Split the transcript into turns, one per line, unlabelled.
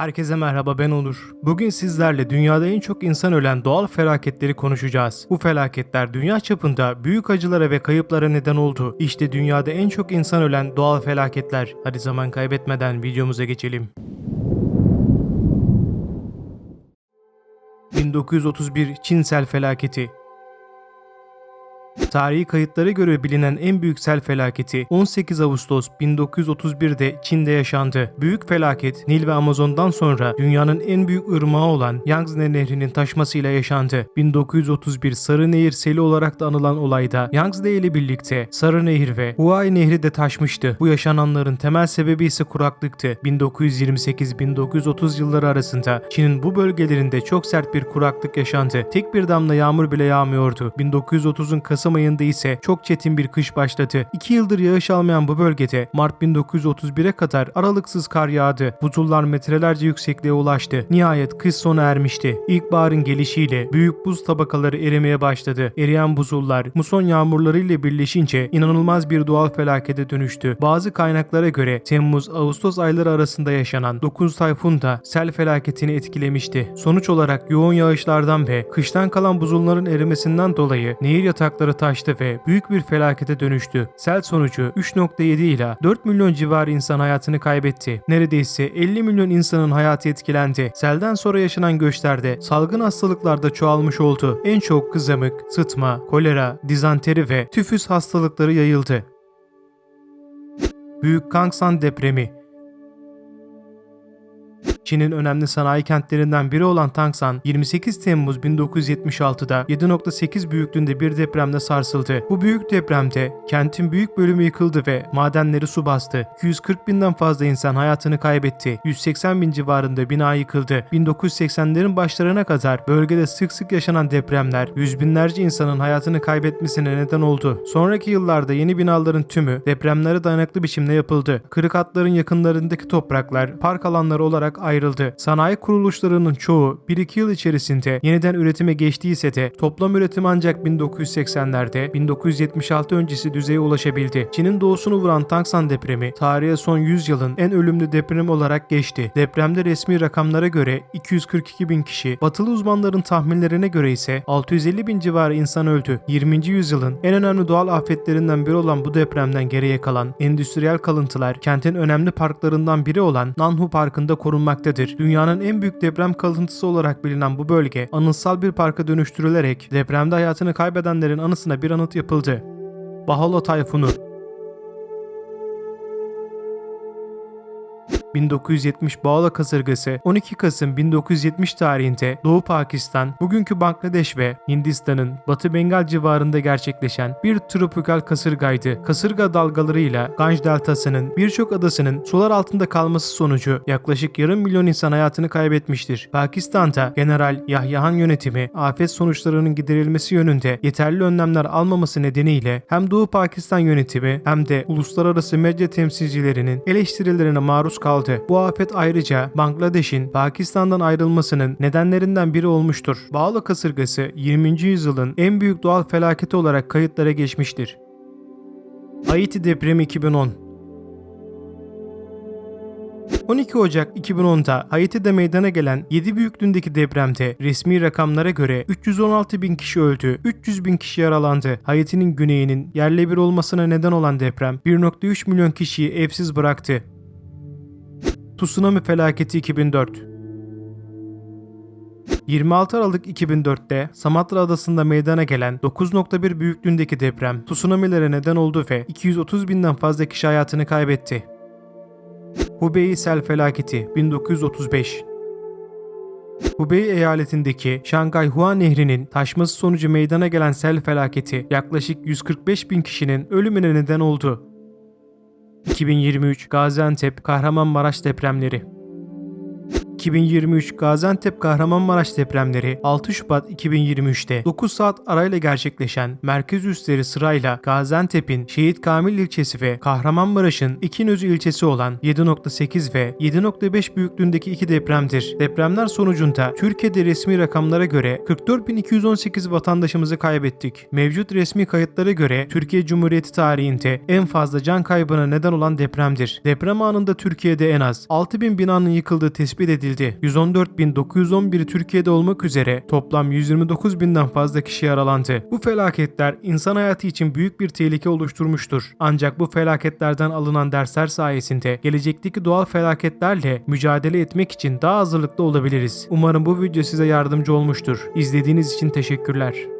Herkese merhaba ben Onur. Bugün sizlerle dünyada en çok insan ölen doğal felaketleri konuşacağız. Bu felaketler dünya çapında büyük acılara ve kayıplara neden oldu. İşte dünyada en çok insan ölen doğal felaketler. Hadi zaman kaybetmeden videomuza geçelim. 1931 Çin sel felaketi Tarihi kayıtlara göre bilinen en büyük sel felaketi 18 Ağustos 1931'de Çin'de yaşandı. Büyük felaket Nil ve Amazon'dan sonra dünyanın en büyük ırmağı olan Yangtze Nehri'nin taşmasıyla yaşandı. 1931 Sarı Nehir seli olarak da anılan olayda Yangtze ile birlikte Sarı Nehir ve Huai Nehri de taşmıştı. Bu yaşananların temel sebebi ise kuraklıktı. 1928-1930 yılları arasında Çin'in bu bölgelerinde çok sert bir kuraklık yaşandı. Tek bir damla yağmur bile yağmıyordu. 1930'un Kasım ayında ise çok çetin bir kış başladı. İki yıldır yağış almayan bu bölgede Mart 1931'e kadar aralıksız kar yağdı. Buzullar metrelerce yüksekliğe ulaştı. Nihayet kış sona ermişti. İlkbaharın gelişiyle büyük buz tabakaları erimeye başladı. Eriyen buzullar muson yağmurları ile birleşince inanılmaz bir doğal felakete dönüştü. Bazı kaynaklara göre Temmuz-Ağustos ayları arasında yaşanan 9 tayfun da sel felaketini etkilemişti. Sonuç olarak yoğun yağışlardan ve kıştan kalan buzulların erimesinden dolayı nehir yatakları taştı ve büyük bir felakete dönüştü. Sel sonucu 3.7 ila 4 milyon civarı insan hayatını kaybetti. Neredeyse 50 milyon insanın hayatı etkilendi. Selden sonra yaşanan göçlerde salgın hastalıklarda çoğalmış oldu. En çok kızamık, sıtma, kolera, dizanteri ve tüfüs hastalıkları yayıldı. Büyük Kangsan depremi Çin'in önemli sanayi kentlerinden biri olan Tangsan, 28 Temmuz 1976'da 7.8 büyüklüğünde bir depremde sarsıldı. Bu büyük depremde kentin büyük bölümü yıkıldı ve madenleri su bastı. 240 binden fazla insan hayatını kaybetti. 180 bin civarında bina yıkıldı. 1980'lerin başlarına kadar bölgede sık sık yaşanan depremler yüz binlerce insanın hayatını kaybetmesine neden oldu. Sonraki yıllarda yeni binaların tümü depremlere dayanıklı biçimde yapıldı. Kırık hatların yakınlarındaki topraklar park alanları olarak ayrıldı. Sanayi kuruluşlarının çoğu 1-2 yıl içerisinde yeniden üretime geçtiyse de toplam üretim ancak 1980'lerde 1976 öncesi düzeye ulaşabildi. Çin'in doğusunu vuran Tangsan depremi tarihe son 100 yılın en ölümlü depremi olarak geçti. Depremde resmi rakamlara göre 242 bin kişi, batılı uzmanların tahminlerine göre ise 650 bin civarı insan öldü. 20. yüzyılın en önemli doğal afetlerinden biri olan bu depremden geriye kalan endüstriyel kalıntılar kentin önemli parklarından biri olan Nanhu Parkı'nda korunmaktadır. Dünyanın en büyük deprem kalıntısı olarak bilinen bu bölge anıtsal bir parka dönüştürülerek depremde hayatını kaybedenlerin anısına bir anıt yapıldı. Baholo Tayfunu 1970 Bağla kasırgası 12 Kasım 1970 tarihinde Doğu Pakistan, bugünkü Bangladeş ve Hindistan'ın Batı Bengal civarında gerçekleşen bir tropikal kasırgaydı. Kasırga dalgalarıyla Ganj Deltası'nın birçok adasının sular altında kalması sonucu yaklaşık yarım milyon insan hayatını kaybetmiştir. Pakistan'da General Yahya Han yönetimi afet sonuçlarının giderilmesi yönünde yeterli önlemler almaması nedeniyle hem Doğu Pakistan yönetimi hem de uluslararası medya temsilcilerinin eleştirilerine maruz kaldı. Bu afet ayrıca Bangladeş'in Pakistan'dan ayrılmasının nedenlerinden biri olmuştur. Bağla kasırgası 20. yüzyılın en büyük doğal felaketi olarak kayıtlara geçmiştir. Haiti depremi 2010 12 Ocak 2010'da Haiti'de meydana gelen 7 büyüklüğündeki depremde resmi rakamlara göre 316 bin kişi öldü, 300 bin kişi yaralandı. Haiti'nin güneyinin yerle bir olmasına neden olan deprem 1.3 milyon kişiyi evsiz bıraktı. Tsunami felaketi 2004 26 Aralık 2004'te Sumatra adasında meydana gelen 9.1 büyüklüğündeki deprem tsunamilere neden oldu ve 230 binden fazla kişi hayatını kaybetti. Hubei sel felaketi 1935 Hubei eyaletindeki Şangay-Hua Nehri'nin taşması sonucu meydana gelen sel felaketi yaklaşık 145 bin kişinin ölümüne neden oldu. 2023 Gaziantep Kahramanmaraş depremleri 2023 Gaziantep Kahramanmaraş depremleri 6 Şubat 2023'te 9 saat arayla gerçekleşen merkez üsleri sırayla Gaziantep'in Şehit Kamil ilçesi ve Kahramanmaraş'ın İkinözü ilçesi olan 7.8 ve 7.5 büyüklüğündeki iki depremdir. Depremler sonucunda Türkiye'de resmi rakamlara göre 44.218 vatandaşımızı kaybettik. Mevcut resmi kayıtlara göre Türkiye Cumhuriyeti tarihinde en fazla can kaybına neden olan depremdir. Deprem anında Türkiye'de en az 6000 binanın yıkıldığı tespit edildi edildi. 114.911'i Türkiye'de olmak üzere toplam 129.000'den fazla kişi yaralandı. Bu felaketler insan hayatı için büyük bir tehlike oluşturmuştur. Ancak bu felaketlerden alınan dersler sayesinde gelecekteki doğal felaketlerle mücadele etmek için daha hazırlıklı olabiliriz. Umarım bu video size yardımcı olmuştur. İzlediğiniz için teşekkürler.